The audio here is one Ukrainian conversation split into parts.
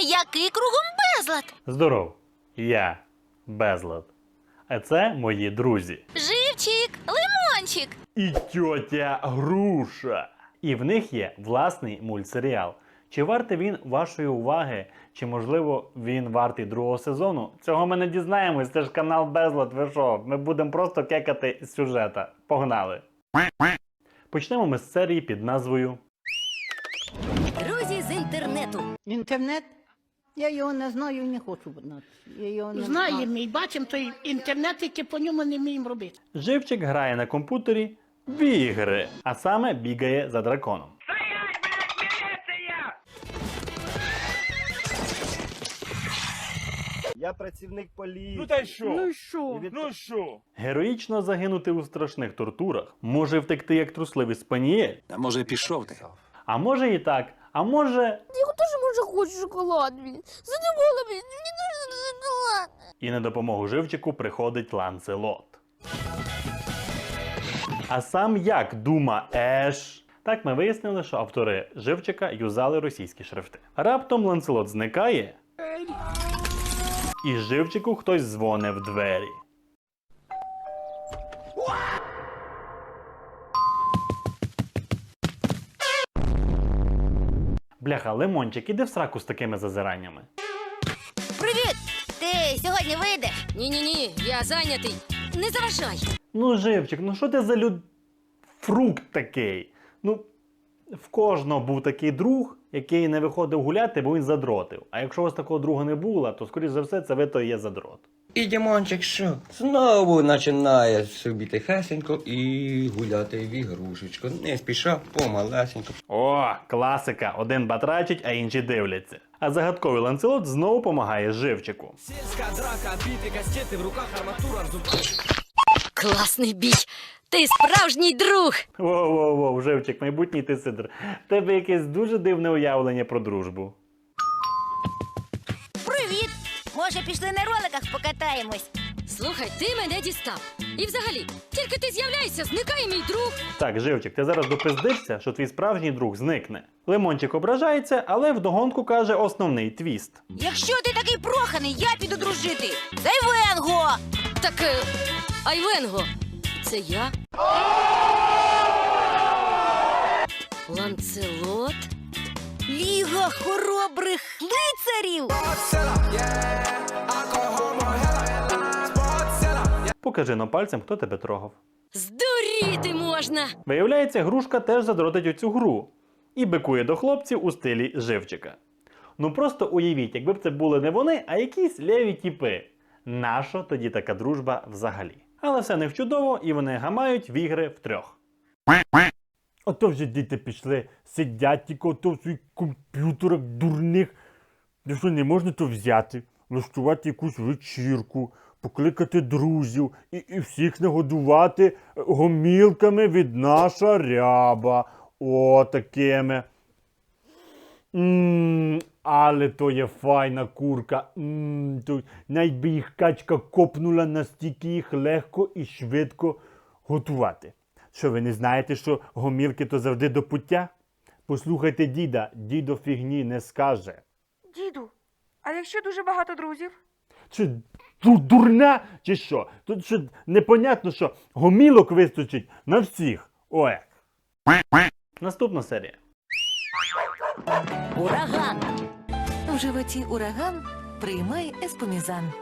Який кругом безлад? Здоров, я безлад. А це мої друзі. Живчик, лимончик. І тьотя Груша. І в них є власний мультсеріал. Чи вартий він вашої уваги, чи можливо він вартий другого сезону? Цього ми не дізнаємось. Це ж канал Безлад. Ви що? Ми будемо просто кекати з сюжета. Погнали! Почнемо ми з серії під назвою Друзі з інтернету. Інтернет? Я його не знаю і не хочу знати. Я його не Знаємо знаю. і бачимо той інтернет, який по ньому не вміємо робити. Живчик грає на комп'ютері в ігри, а саме бігає за драконом. Я працівник поліції. Ну та й що? Ну і що? Від- Ну що? Героїчно загинути у страшних тортурах, може втекти як трусливий спанієль, А може пішов ти? а може і так, а може теж може хочу шоколад, блін. Мені дуже шоколад. і на допомогу живчику приходить Ланцелот. А сам як дума Еш? Так ми вияснили, що автори живчика юзали російські шрифти. Раптом Ланцелот зникає, і живчику хтось дзвонить в двері. Бляха, лимончик, іди в сраку з такими зазираннями. Привіт! Ти сьогодні вийдеш? Ні-ні-ні, я зайнятий. Не заважай. Ну, живчик, ну що ти за люд... фрукт такий? Ну, в кожного був такий друг, який не виходив гуляти, бо він задротив. А якщо у вас такого друга не було, то скоріш за все це ви то і є задрот. І Дімончик що? Знову починає собі тихесенько і гуляти в ігрушечку. Не спіша, помалесенько. О, класика! Один батрачить, а інші дивляться. А загадковий ланцелот знову помагає живчику. Сільська драка, біти, кастети, в руках арматура, Класний бій. Ти справжній друг. Воу-воу-воу, живчик, майбутній ти сидр. Тебе якесь дуже дивне уявлення про дружбу. Може, пішли на роликах покатаємось? Слухай, ти мене дістав. І взагалі, тільки ти з'являєшся, зникає мій друг. Так, живчик, ти зараз допиздишся, що твій справжній друг зникне. Лимончик ображається, але вдогонку каже основний твіст. Якщо ти такий проханий, я піду дружити. Зайвенго! Так, е, Айвенго, це я? Ланцелот? Ліга хоробрих лицарів! Покажи на пальцем, хто тебе трогав. Здуріти можна. Виявляється, грушка теж задротить у цю гру і бикує до хлопців у стилі живчика. Ну просто уявіть, якби б це були не вони, а якісь леві тіпи. Нащо тоді така дружба взагалі? Але все не в чудово, і вони гамають в ігри втрьох. Ото вже діти пішли, сидять тільки ото в своїх комп'ютерах дурних. Ну що не можна то взяти, влаштувати якусь вечірку, покликати друзів і, і всіх нагодувати гомілками від наша ряба. О, такими. Ммм, але то є файна курка. Ммм, то навіть би їх качка копнула, настільки їх легко і швидко готувати. Що ви не знаєте, що гомілки то завжди до пуття? Послухайте діда, дідо фігні не скаже. Діду, а якщо дуже багато друзів? Чи ду- дурна, чи що? Тут що непонятно, що гомілок вистачить на всіх. Ой. Наступна серія. Ураган! В животі ураган приймай еспомізан.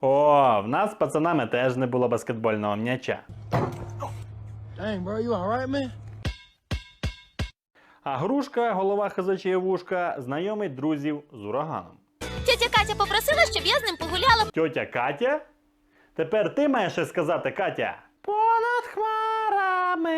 О, в нас з пацанами теж не було баскетбольного м'яча. Dang, bro, you alright, man? А грушка, голова хазачія вушка, знайомить друзів з ураганом. Тетя Катя попросила, щоб я з ним погуляла. Тьотя Катя? Тепер ти маєш сказати, Катя. Понад хмарами,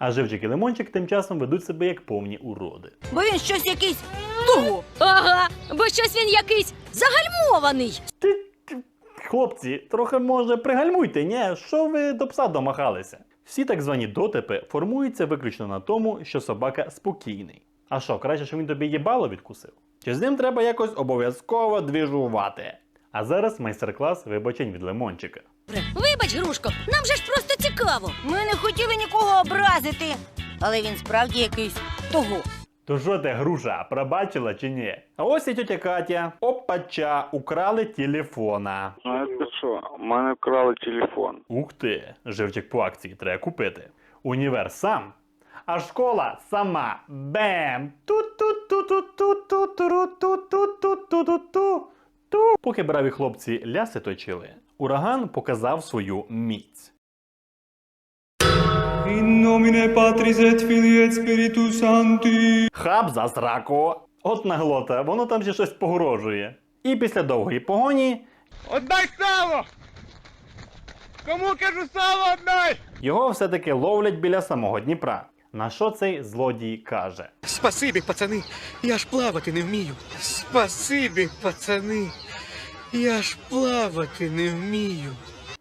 А живчик і лимончик тим часом ведуть себе як повні уроди. Бо він щось якийсь того. Ага, бо щось він якийсь загальмований. Ти, ти, хлопці, трохи може пригальмуйте, ні? Що ви до пса домахалися? Всі так звані дотипи формуються виключно на тому, що собака спокійний. А що, краще, що він тобі їбало відкусив? Чи з ним треба якось обов'язково двіжувати? А зараз майстер-клас вибачень від лимончика. Вибач, Грушко, нам же ж просто цікаво. Ми не хотіли нікого образити. Але він справді якийсь того. То що ти, груша, пробачила чи ні? А ось і тетя Катя. Опача, украли телефона. Ну, це що, у мене вкрали телефон. Ух ти, живчик по акції треба купити. Універ сам. А школа сама. Бем! То, поки браві хлопці ляси точили, ураган показав свою міць. Хаб за сраку. От наглота, воно там ще щось погрожує. І після довгої погоні. Отдай сало! Кому кажу сало, отдай! Його все-таки ловлять біля самого Дніпра. На що цей злодій каже? Спасибі, пацани. Я ж плавати не вмію. Спасибі, пацани. Я ж плавати не вмію.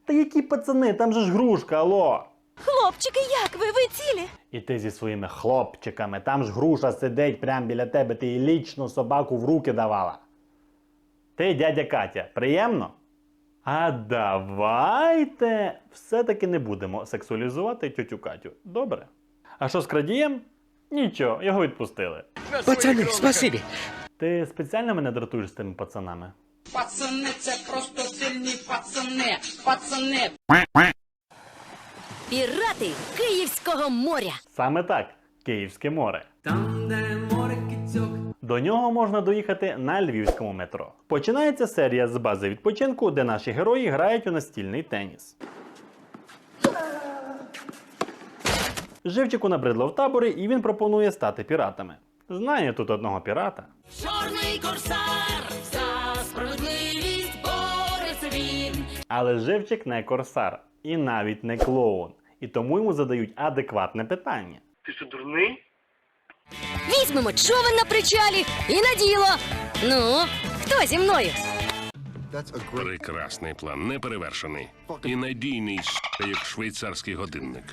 Та які пацани, там же ж грушка, алло. Хлопчики, як ви? Ви цілі? І ти зі своїми хлопчиками, там ж груша сидить прямо біля тебе, ти їй лічно собаку в руки давала. Ти, дядя Катя, приємно? А давайте все-таки не будемо сексуалізувати тютю Катю. Добре? А що з крадієм? Нічого, його відпустили. Пацани, спасибі. Ти спеціально мене дратуєш з тими пацанами? Пацани, це просто сильні пацани. Пацани. Пірати Київського моря. Саме так, Київське море. Там, де море кицьок. До нього можна доїхати на львівському метро. Починається серія з бази відпочинку, де наші герої грають у настільний теніс. Живчику набридло в таборі, і він пропонує стати піратами. Знає тут одного пірата. Чорний корсар, за справедливість бореться він. Але Живчик не корсар і навіть не клоун. І тому йому задають адекватне питання. Візьмемо човен на причалі і на діло. Ну, хто зі мною? Прекрасний план, неперевершений. І надійний як швейцарський годинник.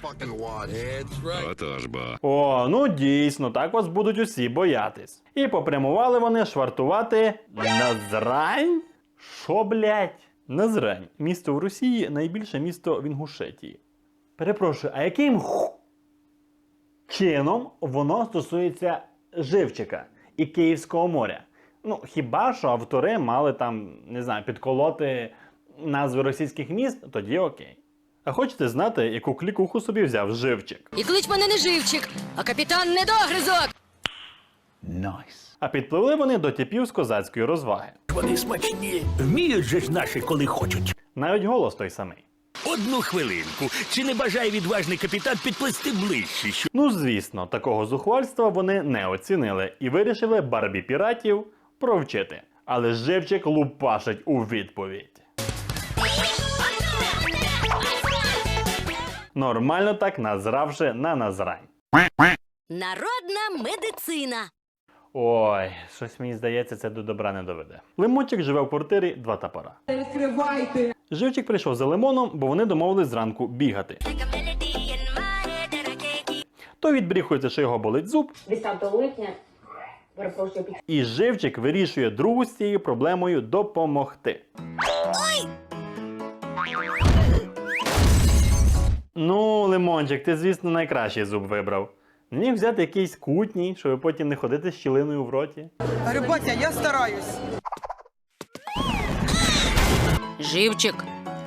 Отож бо. О, ну дійсно, так вас будуть усі боятись. І попрямували вони швартувати Назрань? Що, блять? Назрань. Місто в Росії найбільше місто в Інгушетії. Перепрошую, а яким чином воно стосується живчика і Київського моря? Ну, хіба що автори мали там, не знаю, підколоти назви російських міст, тоді окей. А хочете знати, яку клікуху собі взяв живчик? І клич мене не живчик, а капітан недогризок. А підпливли вони до типів з козацької розваги. Вони смачні. Вміють же ж наші, коли хочуть. Навіть голос той самий. Одну хвилинку. Чи не бажає відважний капітан підплисти ближче? Що... Ну, звісно, такого зухвальства вони не оцінили і вирішили барбі піратів провчити. Але живчик лупашить у відповідь. Нормально так назравши на назрань. Народна медицина. Ой, щось мені здається, це до добра не доведе. Лимончик живе в квартирі два топора. Відкривайте! Живчик прийшов за лимоном, бо вони домовились зранку бігати. То відбріхується, що його болить зуб. І живчик вирішує другу з цією проблемою допомогти. Ну, лимончик, ти, звісно, найкращий зуб вибрав. Міг взяти якийсь кутній, щоб потім не ходити з щілиною в роті. Рибатя, я стараюсь. Живчик.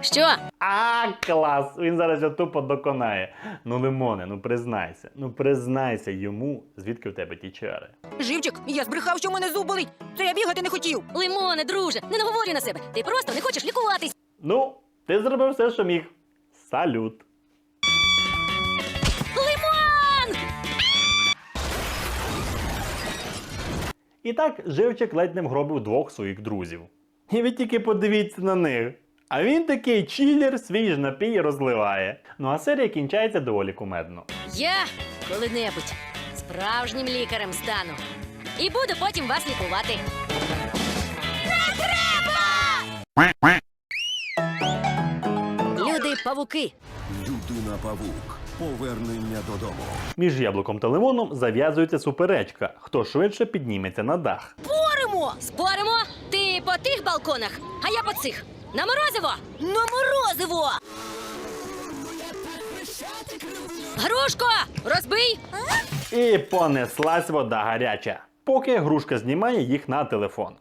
Що? А, клас! Він зараз його тупо доконає. Ну, лимоне, ну признайся, ну признайся йому, звідки в тебе ті чари. Живчик, я збрехав, що в мене зуб болить. Це я бігати не хотів. Лимоне, друже, не наговорюй на себе. Ти просто не хочеш лікуватись. Ну, ти зробив все, що міг. Салют. Лимон! І так живчик ледь не вгробив двох своїх друзів. І ви тільки подивіться на них. А він такий чилер свій ж напій розливає. Ну а серія кінчається доволі кумедно. Я коли-небудь справжнім лікарем стану. І буду потім вас лікувати. Не треба! Люди павуки. Людина павук. Повернення додому. Між яблуком та лимоном зав'язується суперечка, хто швидше підніметься на дах. Споримо! Споримо! Ти по тих балконах, а я по цих. На морозиво! На морозиво! Грушко! Розбий! І понеслась вода гаряча, поки грушка знімає їх на телефон.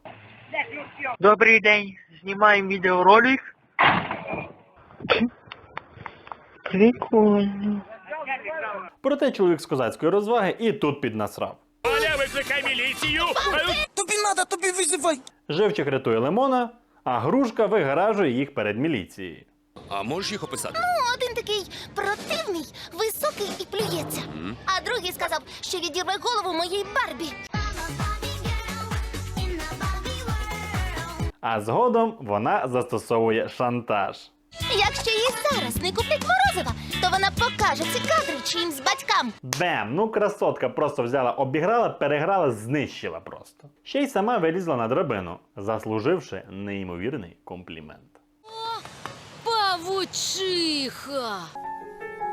Добрий день. Знімаємо відеоролик. Прикольно. Проте чоловік з козацької розваги і тут піднасрав. Оля, викликай міліцію! Тобі надо, тобі визивай. Живчик рятує лимона, а грушка вигаражує їх перед міліцією. А можеш їх описати? Ну, Один такий противний, високий і плюється. А другий сказав, що відірве голову моїй Барбі. А згодом вона застосовує шантаж. Якщо їй зараз не куплять морозива, то вона покаже ці кадри чиїмсь батькам. Бем! Ну красотка просто взяла, обіграла, переграла, знищила просто. Ще й сама вилізла на драбину, заслуживши неймовірний комплімент. Павучиха!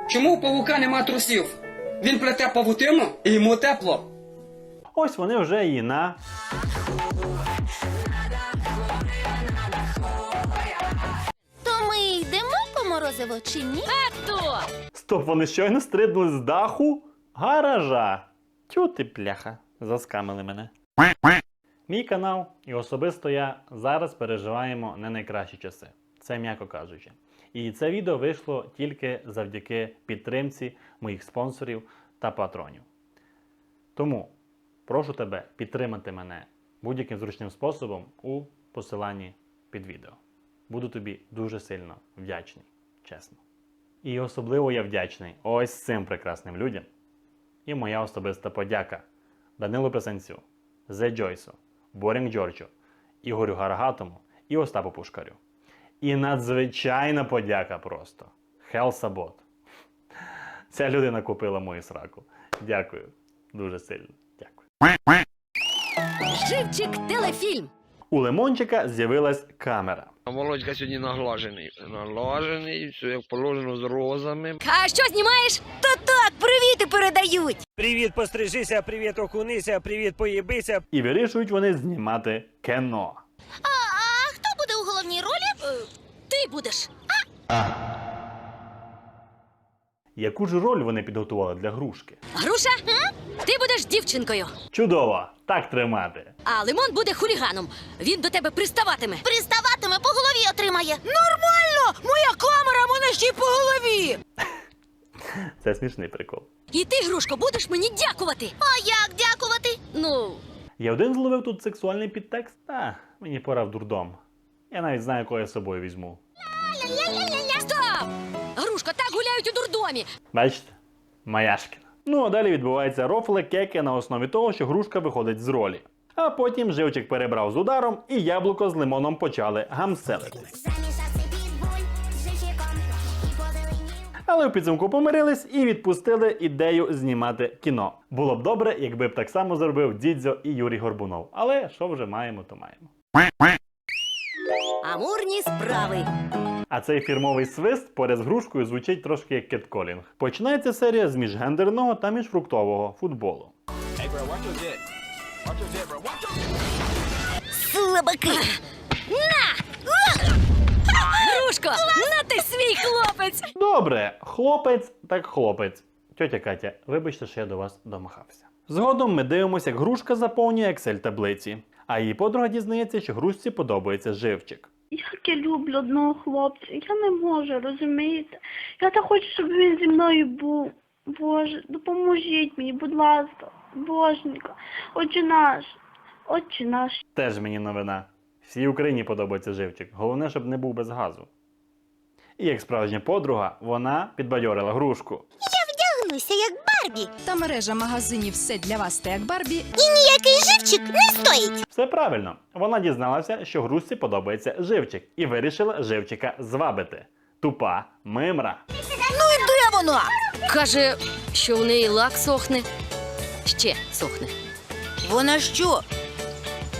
Чому у павука нема трусів? Він плете павутину і йому тепло. Ось вони вже і на. Морозиво чи ні? Хто? Стоп, вони щойно стрибнули з даху гаража. Тю ти пляха, заскамили мене. Мій канал і особисто я зараз переживаємо не найкращі часи. Це м'яко кажучи. І це відео вийшло тільки завдяки підтримці моїх спонсорів та патронів. Тому прошу тебе підтримати мене будь-яким зручним способом у посиланні під відео. Буду тобі дуже сильно вдячний, чесно. І особливо я вдячний ось цим прекрасним людям. І моя особиста подяка Данилу Писанцю, Зе Джойсу, Борінг Джорджу, Ігорю Гарагатому і Остапу Пушкарю. І надзвичайна подяка просто Хел Сабот. Ця людина купила мою сраку. Дякую. Дуже сильно. Дякую. Живчик телефільм. У Лимончика з'явилась камера. Володька сьогодні наглажений. Наглажений, все як положено з розами. А що знімаєш? Та так, привіти передають. Привіт, пострижися, привіт, окунися, привіт, поїбися. І вирішують вони знімати кіно. А, а хто буде у головній ролі? Е, Ти будеш. Яку ж роль вони підготували для грушки? Груша? Ти будеш дівчинкою. Чудово! Так тримати! А лимон буде хуліганом. Він до тебе приставатиме. Приставатиме по голові отримає. Нормально! Моя камера мене ще й по голові. Це смішний прикол. І ти, грушко, будеш мені дякувати. А як дякувати? Ну, Я один зловив тут сексуальний підтекст? Та, мені пора в дурдом. Я навіть знаю, кого я з собою візьму. стоп! Гуляють у дурдомі. Бачите? Маяшкіна. Ну а далі відбувається рофли кеки на основі того, що грушка виходить з ролі. А потім живчик перебрав з ударом, і яблуко з лимоном почали гамселити. Але в підсумку помирились і відпустили ідею знімати кіно. Було б добре, якби б так само зробив Дідзьо і Юрій Горбунов. Але що вже маємо, то маємо. Амурні справи. А цей фірмовий свист поряд з грушкою звучить трошки як кетколінг. Починається серія з міжгендерного та міжфруктового футболу. Слабаки. На! Грушко, на ти свій хлопець. Добре, хлопець так хлопець. Тьотя Катя, вибачте, що я до вас домахався. Згодом ми дивимося, як грушка заповнює Excel таблиці, а її подруга дізнається, що грушці подобається живчик. Як я люблю одного хлопця, я не можу, розумієте? Я так хочу, щоб він зі мною був. Боже, допоможіть мені, будь ласка, боженька, отче наш, отче наш. Теж мені новина. Всій Україні подобається живчик. Головне, щоб не був без газу. І як справжня подруга, вона підбадьорила грушку. Вдягнуся, як Барбі, Та мережа магазинів все для вас та як Барбі і ніякий живчик не стоїть. Все правильно. Вона дізналася, що грушці подобається живчик, і вирішила живчика звабити. Тупа мимра. Ну і де вона? Каже, що в неї лак сохне. Ще сохне. Вона що?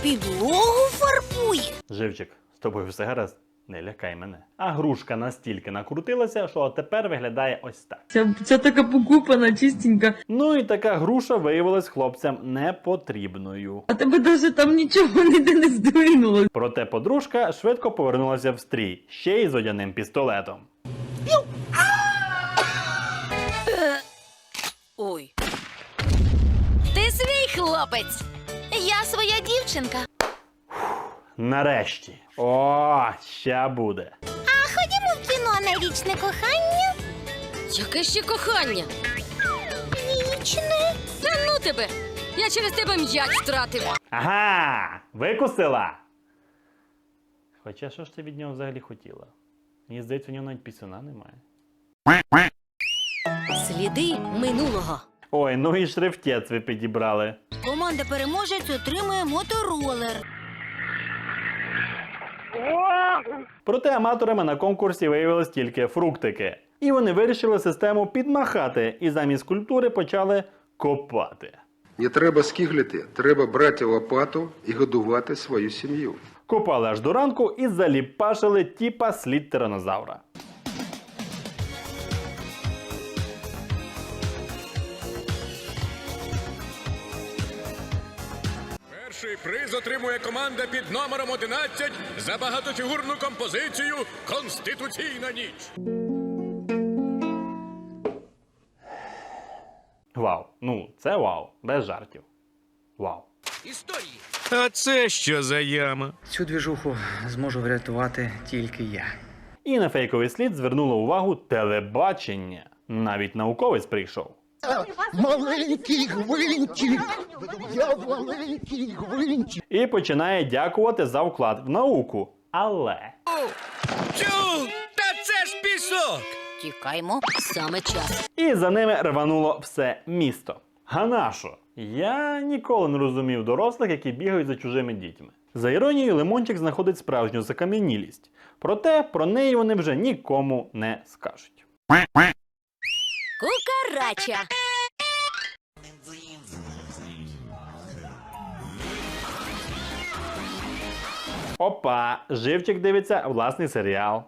Підлогу фарбує? Живчик, з тобою все гаразд? Не лякай мене. А грушка настільки накрутилася, що тепер виглядає ось так. Ця, ця така покупана, чистенька. Ну і така груша виявилась хлопцям непотрібною. А тебе даже там нічого ніде не здвинуло. Проте подружка швидко повернулася в стрій, ще й з водяним пістолетом. Ой. Ти свій хлопець. Я своя дівчинка. Нарешті. О, ща буде. А ходімо в кіно на вічне кохання. Яке ще кохання? Вічне. Та ну тебе! Я через тебе м'яч втратив. Ага! Викусила! Хоча що ж ти від нього взагалі хотіла? Мені здається, у нього навіть пісюна немає. Сліди минулого. Ой, ну і шрифтець ви підібрали. Команда переможець отримує моторолер. Проте аматорами на конкурсі виявились тільки фруктики. І вони вирішили систему підмахати і замість культури почали копати. Не треба скиглити, треба брати лопату і годувати свою сім'ю. Копали аж до ранку і заліпашили тіпа слід тиранозавра. Приз отримує команда під номером 11 за багатофігурну композицію Конституційна ніч. Вау. Ну, це вау. Без жартів. Вау. Історії. А це що за яма? Цю двіжуху зможу врятувати тільки я. І на фейковий слід звернуло увагу телебачення. Навіть науковець прийшов. Маленький гвинтик! Я маленький гвинтик! І починає дякувати за вклад в науку. Але Чу! Та це ж пісок! Тікаймо саме час. І за ними рвануло все місто. Ганашо, я ніколи не розумів дорослих, які бігають за чужими дітьми. За іронією, Лимончик знаходить справжню закам'янілість. Проте про неї вони вже нікому не скажуть. Кукарача. Опа, живчик дивиться власний серіал.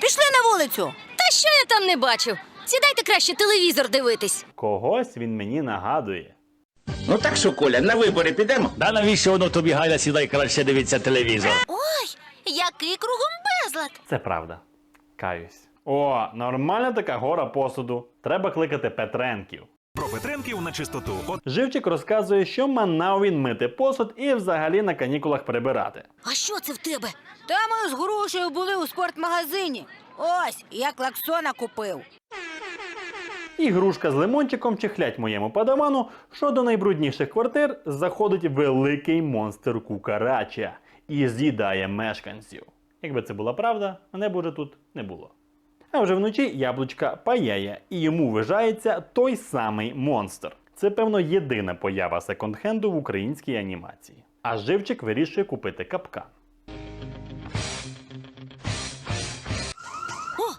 Пішли на вулицю. Та що я там не бачив? Сідайте краще телевізор дивитись. Когось він мені нагадує. Ну так що, Коля, на вибори підемо? Да навіщо воно тобі гайда сідай краще дивиться телевізор? Ой, який кругом безлад. Це правда. Каюсь. О, нормальна така гора посуду. Треба кликати Петренків. Про Петренків на чистоту. От Живчик розказує, що манав він мити посуд і взагалі на канікулах прибирати. А що це в тебе? Та ми з грошею були у спортмагазині. Ось, я клаксона купив. І грушка з лимончиком чихлять моєму падавану, що до найбрудніших квартир заходить великий монстр кукарача і з'їдає мешканців. Якби це була правда, мене б уже тут не було. А вже вночі яблучка паяє, і йому вижається той самий монстр. Це, певно, єдина поява секонд-хенду в українській анімації. А живчик вирішує купити капкан. О,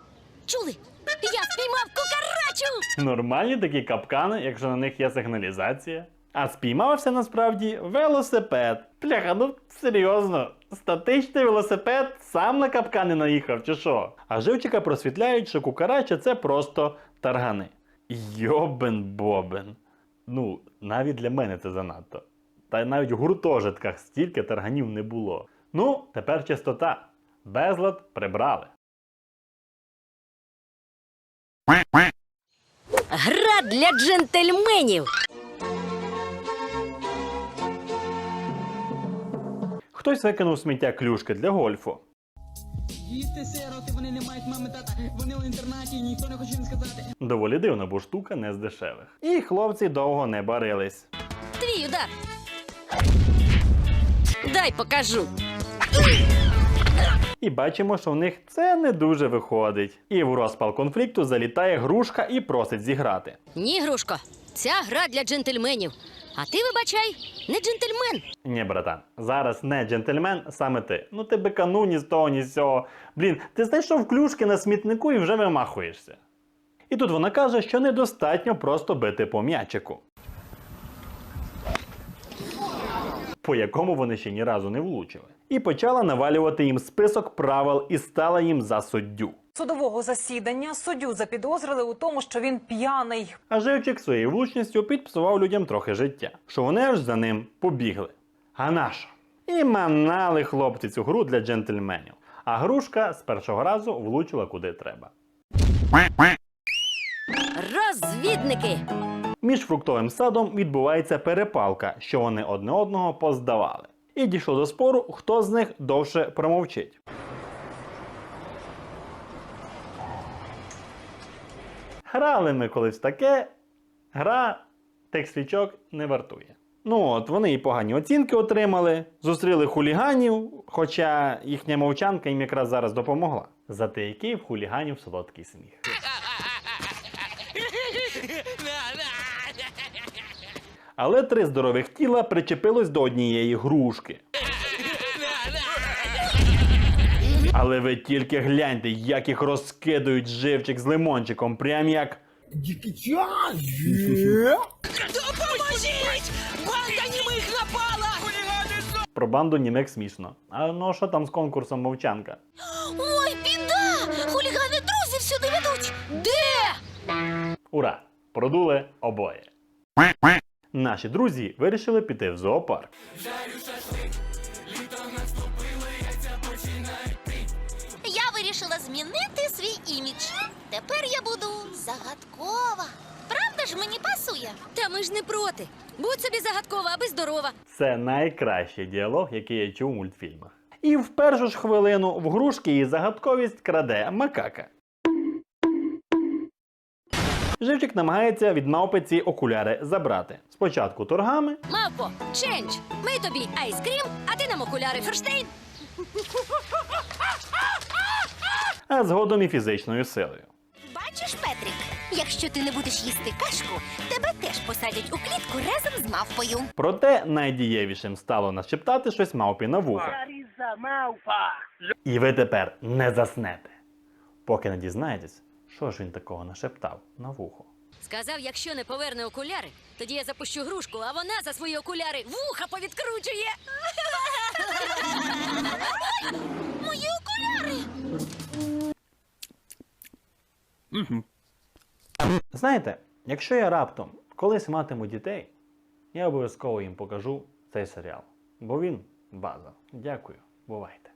чули? Я спіймав кукарачу! Нормальні такі капкани, якщо на них є сигналізація. А спіймався насправді велосипед. Пляха, ну серйозно, статичний велосипед сам на капкани наїхав, чи що? А живчика просвітляють, що кукарача це просто таргани. Йобен бобен. Ну, навіть для мене це занадто. Та навіть в гуртожитках стільки тарганів не було. Ну, тепер чистота. Безлад прибрали. Гра для джентльменів. Хтось викинув в сміття клюшки для гольфу. Діти сироти, вони не мають мами тата, вони в інтернаті, ніхто не хоче їм сказати. Доволі дивно, бо штука не з дешевих. І хлопці довго не барились. Твій удар. Дай покажу. І бачимо, що в них це не дуже виходить. І в розпал конфлікту залітає грушка і просить зіграти. Ні, грушко, ця гра для джентльменів. А ти, вибачай, не джентльмен. Ні, братан, зараз не джентльмен, саме ти. Ну ти бекану ні з того, ні з цього. Блін, ти знайшов клюшки на смітнику і вже вимахуєшся. І тут вона каже, що недостатньо просто бити по м'ячику. по якому вони ще ні разу не влучили, і почала навалювати їм список правил і стала їм за суддю. Судового засідання суддю запідозрили у тому, що він п'яний. А Живчик своєю влучністю підпсував людям трохи життя, що вони аж за ним побігли. А нащо? І манали хлопці цю гру для джентльменів. А грушка з першого разу влучила куди треба. Розвідники! Між фруктовим садом відбувається перепалка, що вони одне одного поздавали. І дійшло до спору, хто з них довше промовчить. Грали ми колись таке, гра тих свічок не вартує. Ну от, вони і погані оцінки отримали, зустріли хуліганів, хоча їхня мовчанка їм якраз зараз допомогла. Зате який в хуліганів солодкий сміх. Але три здорових тіла причепилось до однієї грушки. Але ви тільки гляньте, як їх розкидують живчик з лимончиком, прям як. Допоможіть! Банда німих напала! Про банду німек смішно. А ну що там з конкурсом мовчанка? Ой, біда! Хулігани друзів сюди ведуть! Де? Ура! Продули обоє. Наші друзі вирішили піти в зоопарк. Я вирішила змінити свій імідж. Тепер я буду загадкова. Правда ж мені пасує? Та ми ж не проти. Будь собі загадкова, аби здорова. Це найкращий діалог, який я чув у мультфільмах. І в першу ж хвилину в грушки її загадковість краде макака. Живчик намагається від мавпи ці окуляри забрати. Спочатку торгами, Мавпо, ченч! Ми тобі айскрім, а ти нам окуляри Ферштейн. А згодом і фізичною силою. Бачиш, Петрик, якщо ти не будеш їсти кашку, тебе теж посадять у клітку разом з мавпою. Проте найдієвішим стало нашептати щось мавпі на вухо. І ви тепер не заснете, поки не дізнаєтесь, що ж він такого нашептав на вухо. Сказав, якщо не поверне окуляри, тоді я запущу грушку, а вона за свої окуляри вуха повідкручує. Мої окуляри! Знаєте, якщо я раптом колись матиму дітей, я обов'язково їм покажу цей серіал, бо він база. Дякую, бувайте.